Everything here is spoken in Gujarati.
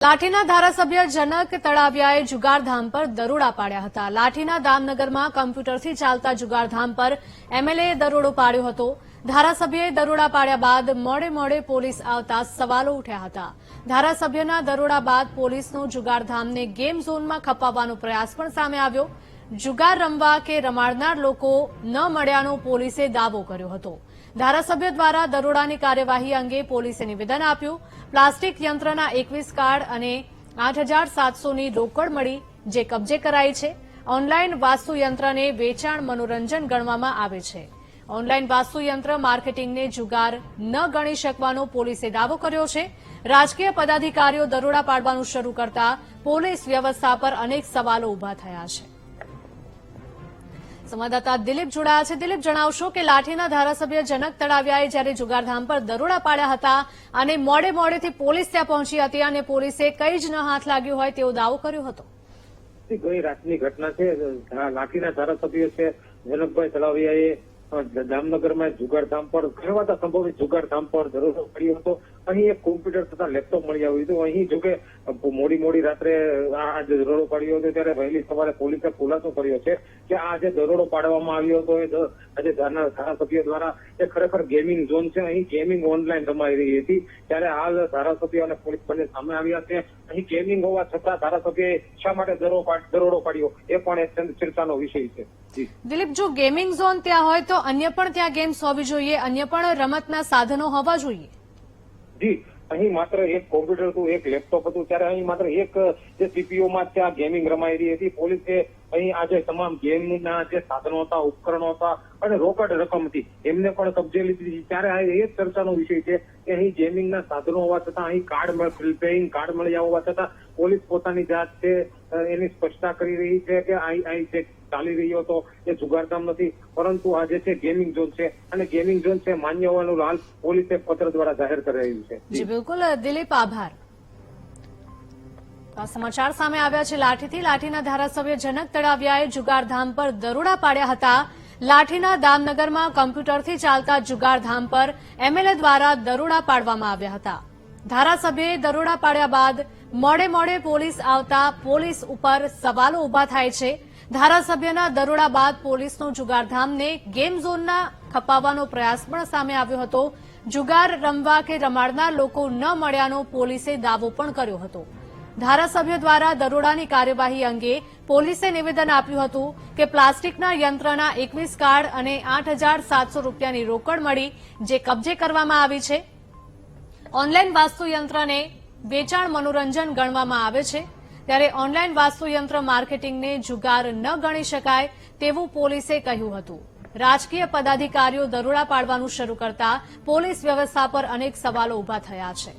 લાઠીના ધારાસભ્ય જનક તળાવિયાએ જુગારધામ પર દરોડા પાડ્યા હતા. લાઠીના દામનગરમાં કમ્પ્યુટરથી ચાલતા જુગારધામ પર એમએલએ દરોડો પાડ્યો હતો. ધારાસભ્યએ દરોડા પાડ્યા બાદ મોડે મોડે પોલીસ આવતા સવાલો ઉઠ્યા હતા. ધારાસભ્યના દરોડા બાદ પોલીસનો જુગારધામને ગેમ ઝોનમાં ખપાવવાનો પ્રયાસ પણ સામે આવ્યો. જુગાર રમવા કે રમાડનાર લોકો ન મળ્યાનો પોલીસે દાવો કર્યો હતો. ધારાસભ્ય દ્વારા દરોડાની કાર્યવાહી અંગે પોલીસે નિવેદન આપ્યું. પ્લાસ્ટિક યંત્રના એકવીસ કાર્ડ અને આઠ હજાર સાતસોની રોકડ મળી જે કબજે કરાઈ છે. ઓનલાઈન વાસ્તુયંત્રને વેચાણ મનોરંજન ગણવામાં આવે છે. ઓનલાઈન વાસ્તુયંત્ર માર્કેટિંગને જુગાર ન ગણી શકવાનો પોલીસે દાવો કર્યો છે. રાજકીય પદાધિકારીઓ દરોડા પાડવાનું શરૂ કરતા પોલીસ વ્યવસ્થા પર અનેક સવાલો ઊભા થયા છે. સંવાદદાતા દિલીપ જોડાયા છે. દિલીપ, જણાવશો કે લાઠીના ધારાસભ્ય જનક તળાવિયાએ જ્યારે જુગારધામ પર દરોડા પાડ્યા હતા અને મોડે મોડેથી પોલીસ ત્યાં પહોંચી હતી અને પોલીસે કઈ જ ન હાથ લાગ્યું હોય તેવો દાવો કર્યો હતો. ગઈ રાતની ઘટના છે. લાઠીના ધારાસભ્ય છે, જનકભાઈ તળાવિયાએ જામનગરમાં જુગારધામ પર કહેવાતા સંભવિત જુગારધામ પર દરોડો પડ્યો હતો. અહીં એક કોમ્પ્યુટર તથા લેપટોપ મળી આવ્યું હતું. અહીં જોકે કે મોડી મોડી રાત્રે આ આ જે દરોડો પાડ્યો હતો ત્યારે વહેલી સવારે પોલીસે ખુલાસો કર્યો છે કે આ જે દરોડો પાડવામાં આવ્યો હતો એ આજે ધારાસભ્ય દ્વારા એ ખરેખર ગેમિંગ ઝોન છે. અહીં ગેમિંગ ઓનલાઈન રમાઈ રહી હતી. ત્યારે હાલ ધારાસભ્ય અને પોલીસ બંને સામે આવ્યા છે. અહીં ગેમિંગ હોવા છતાં ધારાસભ્યએ શા માટે દરોડો પાડ્યો એ પણ એક ચર્ચાનો વિષય છે. દિલીપ, જો ગેમિંગ ઝોન ત્યાં હોય તો અન્ય પણ ત્યાં ગેમ્સ હોવી જોઈએ. અન્ય પણ રમતના સાધનો હોવા જોઈએ. જી, અહીં માત્ર એક કોમ્પ્યુટર હતું, એક લેપટોપ હતું, ત્યારે અહીં માત્ર એક જે સીપીઓ માં ત્યાં ગેમિંગ રમાઈ રહી હતી. પોલીસે અહીં આજે તમામ ગેમના જે સાધનો હતા, ઉપકરણો હતા, અને રોકડ રકમ હતી, એમને પણ કબજે લીધી હતી. ત્યારે આ એ જ ચર્ચાનો વિષય છે કે અહીં ગેમિંગના સાધનો હોવા છતાં, અહીં કાર્ડ પ્લેઇંગ કાર્ડ મળ્યા હોવા છતાં, પોલીસ પોતાની જાત છે એની સ્પષ્ટતા કરી રહી છે કે અહીં અહીં જે ચાલી રહ્યો હતો. એ જુગારધામ નથી. પરંતુ આ છે ગેમિંગ ઝોન છે, અને ગેમિંગ ઝોન છે માન્ય હોવાનું હાલ પોલીસે પત્ર દ્વારા જાહેર કરાયું છે. બિલકુલ. દિલીપ, આભાર. સમાચાર સામે આવ્યા છે લાઠીથી. લાઠીના ધારાસભ્ય જનક તળાવિયાએ જુગારધામ પર દરોડા પાડ્યા હતા. લાઠીના દામનગરમાં કમ્પ્યુટરથી ચાલતા જુગારધામ પર એમએલએ દ્વારા દરોડા પાડવામાં આવ્યા હતા. ધારાસભ્યએ દરોડા પાડ્યા બાદ મોડે મોડે પોલીસ આવતા પોલીસ ઉપર સવાલો ઊભા થાય છે. ધારાસભ્યના દરોડા બાદ પોલીસનો જુગારધામને ગેમ ઝોનના ખપાવવાનો પ્રયાસ પણ સામે આવ્યો હતો. જુગાર રમવા કે રમાડનાર લોકો ન મળ્યાનો પોલીસે દાવો પણ કર્યો હતો. ધારાસભ્ય દ્વારા દરોડાની કાર્યવાહી અંગે પોલીસે નિવેદન આપ્યું હતું કે પ્લાસ્ટિકના યંત્રના એકવીસ કાર્ડ અને આઠ હજાર સાતસો રૂપિયાની રોકડ મળી જે કબજે કરવામાં આવી છે. ઓનલાઈન વાસ્તુયંત્રને વેચાણ મનોરંજન ગણવામાં આવે છે. ત્યારે ઓનલાઈન વાસ્તુયંત્ર માર્કેટિંગને જુગાર ન ગણી શકાય તેવું પોલીસે કહ્યું હતું. રાજકીય પદાધિકારીઓ દરોડા પાડવાનું શરૂ કરતા પોલીસ વ્યવસ્થા પર અનેક સવાલો ઊભા થયા છે.